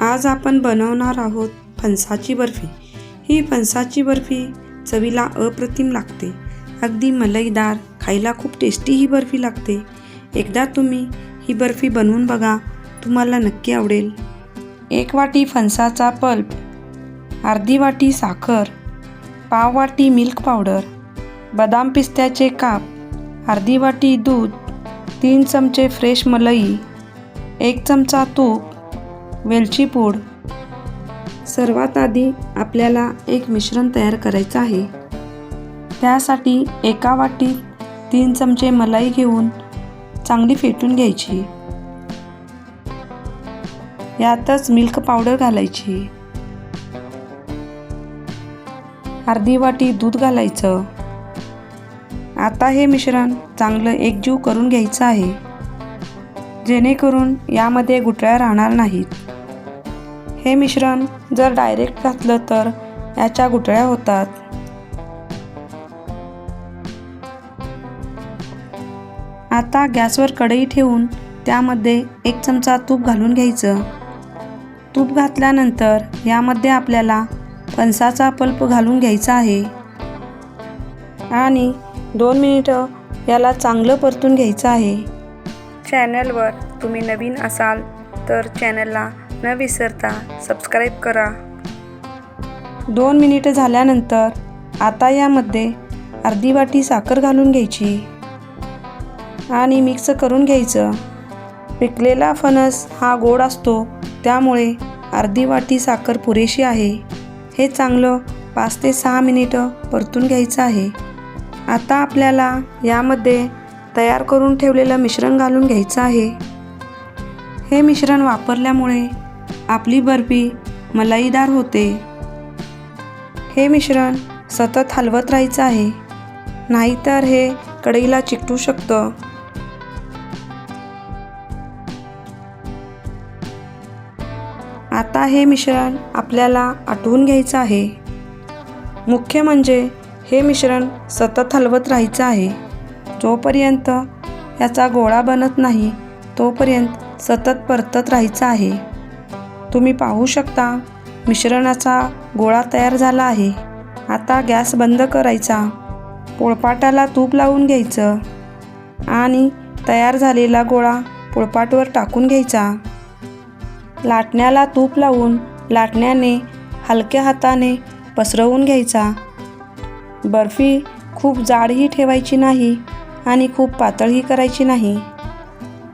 आज आपण बनवणार आहोत फणसाची बर्फी. ही फणसाची बर्फी चवीला अप्रतिम लागते. अगदी मलईदार खायला खूप टेस्टी ही बर्फी लागते. एकदा तुम्ही ही बर्फी बनवून बघा तुम्हाला नक्की आवडेल. एक वाटी फणसाचा पल्प अर्धी वाटी साखर पाव वाटी मिल्क पावडर बदाम पिस्त्याचे काप अर्धी वाटी दूध तीन चमचे फ्रेश मलई एक चमचा तूप वेलची पूड. सर्वात आधी आपल्याला एक मिश्रण तयार करायचं आहे. त्यासाठी एका वाटीत तीन चमचे मलाई घेऊन चांगली फेटून घ्यायची. यातच मिल्क पावडर घालायची. अर्धी वाटी दूध घालायचं. आता हे मिश्रण चांगलं एकजीव करून घ्यायचं आहे. जेणेकरून यामध्ये गुठळ्या राहणार नाहीत. हे मिश्रण जर डायरेक्ट घातलं तर याच्या गुठळ्या होतात. आता गॅसवर कढई ठेवून त्यामध्ये एक चमचा तूप घालून घ्यायचं. तूप घातल्यानंतर यामध्ये आपल्याला फणसाचा पल्प घालून घ्यायचा आहे. आणि दोन मिनिटं याला चांगलं परतून घ्यायचं आहे. चॅनलवर तुम्ही नवीन असाल तर चॅनलला न विसरता सबस्क्राईब करा. दोन मिनिटं झाल्यानंतर आता यामध्ये अर्धी वाटी साखर घालून घ्यायची आणि मिक्स करून घ्यायचं. पिकलेला फणस हा गोड असतो त्यामुळे अर्धी वाटी साखर पुरेशी आहे. हे चांगलं पाच ते सहा मिनिटं परतून घ्यायचं आहे. आता आपल्याला यामध्ये तयार करून ठेवलेलं मिश्रण घालून घ्यायचं आहे. हे मिश्रण वापरल्यामुळे आपली बर्फी मलाईदार होते. हे मिश्रण सतत हलवत राहायचं आहे. नाहीतर हे कढईला चिकटू शकतं. आता हे मिश्रण आपल्याला आटवून घ्यायचं आहे. मुख्य म्हणजे हे मिश्रण सतत हलवत राहायचं आहे. जोपर्यंत याचा गोळा बनत नाही तोपर्यंत सतत परतत राहायचं आहे. तुम्ही पाहू शकता मिश्रणाचा गोळा तयार झाला आहे. आता गॅस बंद करायचा. पोळपाटाला तूप लावून घ्यायचं. आणि तयार झालेला गोळा पोळपाटवर टाकून घ्यायचा. लाटण्याला तूप लावून लाटण्याने हलक्या हाताने पसरवून घ्यायचा. बर्फी खूप जाडही ठेवायची नाही आणि खूप पातळही करायची नाही.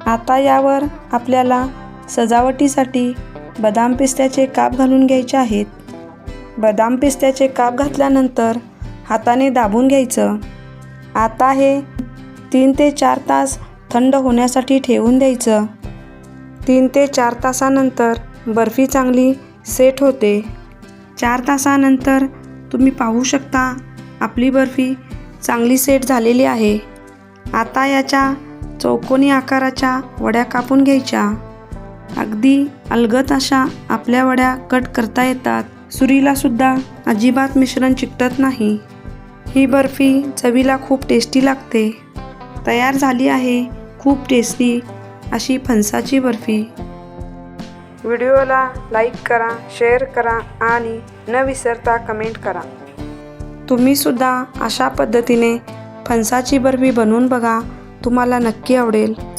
आता यावर आपल्याला सजावटीसाठी बदाम पिस्त्याचे काप घालून घ्यायचे आहेत. बदाम पिस्त्याचे काप घातल्यानंतर हाताने दाबून घ्यायचं. आता हे तीन ते चार तास थंड होण्यासाठी ठेवून द्यायचं. तीन ते चार तासानंतर बर्फी चांगली सेट होते. चार तासानंतर तुम्ही पाहू शकता आपली बर्फी चांगली सेट झालेली आहे. आता याच्या चौकोनी आकाराच्या वड्या कापून घ्यायच्या. अगदी अलगत अशा आपल्या वड्या कट करता येतात. सुरीला सुद्धा अजिबात मिश्रण चिकटत नाही. ही बर्फी चवीला खूप टेस्टी लागते. तयार झाली आहे. खूप टेस्टी अशी फणसाची बर्फी. व्हिडिओला लाईक करा शेअर करा आणि न विसरता कमेंट करा. तुम्हीसुद्धा अशा पद्धतीने फणसाची बर्फी बनवून बघा. तुम्हाला नक्की आवडेल.